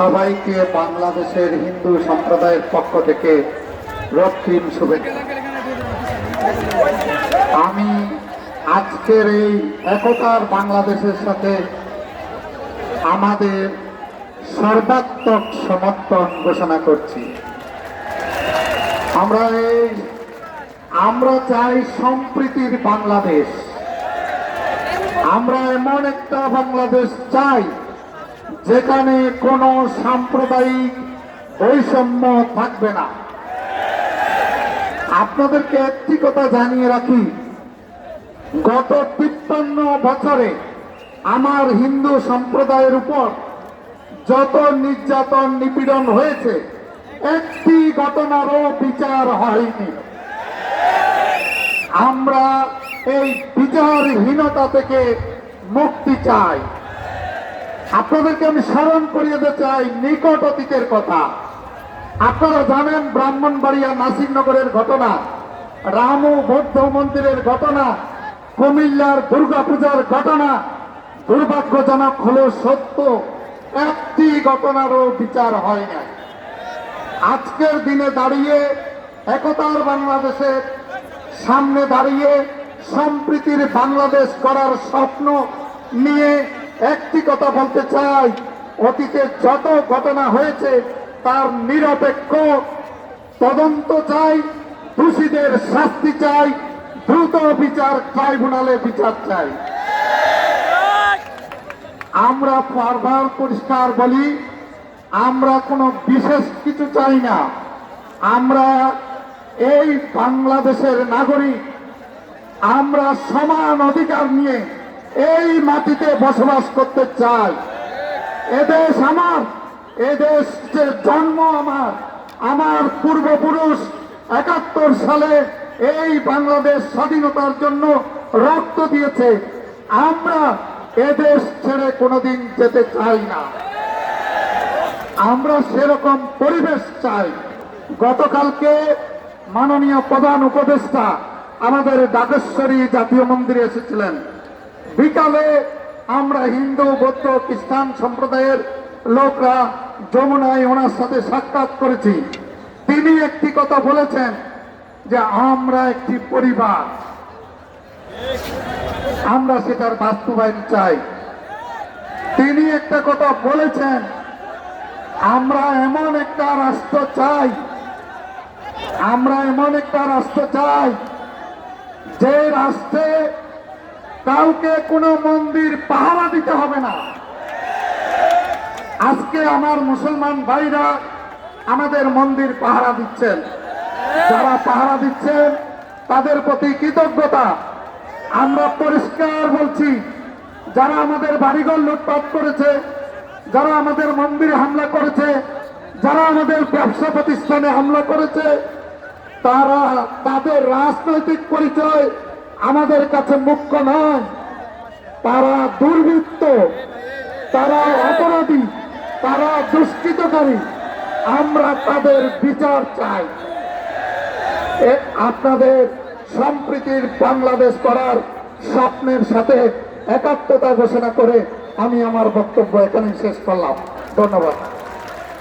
সবাইকে বাংলাদেশের হিন্দু সম্প্রদায়ের পক্ষ থেকে রক্তিম শুভেচ্ছা। আমি আজকের এই একতার বাংলাদেশের সাথে আমাদের সর্বাত্মক সমর্থন ঘোষণা করছি। আমরা এই, আমরা চাই সম্প্রীতির বাংলাদেশ। আমরা এমন একটা বাংলাদেশ চাই যেখানে কোনো সাম্প্রদায়িক বৈষম্য থাকবে না। আপনাদেরকে একটি কথা জানিয়ে রাখি। গত তিপ্পান্ন বছরে আমার হিন্দু সম্প্রদায়ের উপর যত নির্যাতন নিপীড়ন হয়েছে, একটি ঘটনারও বিচার হয়নি। আমরা এই বিচারহীনতা থেকে মুক্তি চাই। আপনাদেরকে আমি স্মরণ করিয়ে দিতে চাই নিকট অতীতের কথা। আপনারা জানেন ব্রাহ্মণবাড়িয়া নাসিরনগরের ঘটনা, রামু বৌদ্ধ মন্দিরের ঘটনা, কুমিল্লার দুর্গাপূজার ঘটনা। দুর্ভাগ্যজনক হলেও সত্য, একটি ঘটনারও বিচার হয় না আজকের দিনে দাঁড়িয়ে একতার বাংলাদেশের সামনে দাঁড়িয়ে সম্প্রীতির বাংলাদেশ করার স্বপ্ন নিয়ে একটি কথা বলতে চাই। অতীতে যত ঘটনা হয়েছে, তার নিরপেক্ষ তদন্ত চাই, দোষীদের শাস্তি চাই, দ্রুত বিচার ট্রাইব্যুনালে বিচার চাই। আমরা বারবার পরিষ্কার বলি, আমরা কোনো বিশেষ কিছু চাই না। আমরা এই বাংলাদেশের নাগরিক, আমরা সমান অধিকার নিয়ে এই মাটিতে বসবাস করতে চাই। এদেশ আমার এদেশ যে জন্ম আমার। আমার পূর্বপুরুষ একাত্তর সালে এই বাংলাদেশ স্বাধীনতার জন্য রক্ত দিয়েছে। আমরা এদেশ ছেড়ে কোনোদিন যেতে চাই না। আমরা সেরকম পরিবেশ চাই। গতকালকে মাননীয় প্রধান উপদেষ্টা আমাদের ডাকেশ্বরী জাতীয় মন্দিরে এসেছিলেন। বিকালে আমরা হিন্দু, বৌদ্ধ, খ্রিস্টান সম্প্রদায়ের লোকরা যমুনায় ওনার সাথে সাক্ষাৎ করেছি। তিনি একটি কথা বলেছেন যে আমরা একটি পরিবার। আমরা সেটার বাস্তবায়ন চাই। তিনি একটা কথা বলেছেন, আমরা এমন একটা রাষ্ট্র চাই, আমরা এমন একটা রাষ্ট্র চাই, যে রাষ্ট্রে কাউকে কোনো মন্দির পাহারা দিতে হবে না। আজকে আমার মুসলমান ভাইরা আমাদের মন্দির পাহারা দিচ্ছেন। যারা পাহারা দিচ্ছেন, তাদের প্রতি কৃতজ্ঞতা। আমরা পরিষ্কার বলছি, যারা আমাদের বাড়িঘর লুটপাট করেছে, যারা আমাদের মন্দিরে হামলা করেছে, যারা আমাদের ব্যবসা প্রতিষ্ঠানে হামলা করেছে, তারা তাদের রাজনৈতিক পরিচয় আমাদের কাছে মুখ্য নয়। তারা দুর্বৃত্ত, তারা অপরাধী, তারা দুষ্কৃতকারী। আমরা তাদের বিচার চাই। আপনাদের সম্প্রীতির বাংলাদেশ করার স্বপ্নের সাথে একাত্মতা ঘোষণা করে আমি আমার বক্তব্য এখানেই শেষ করলাম। ধন্যবাদ।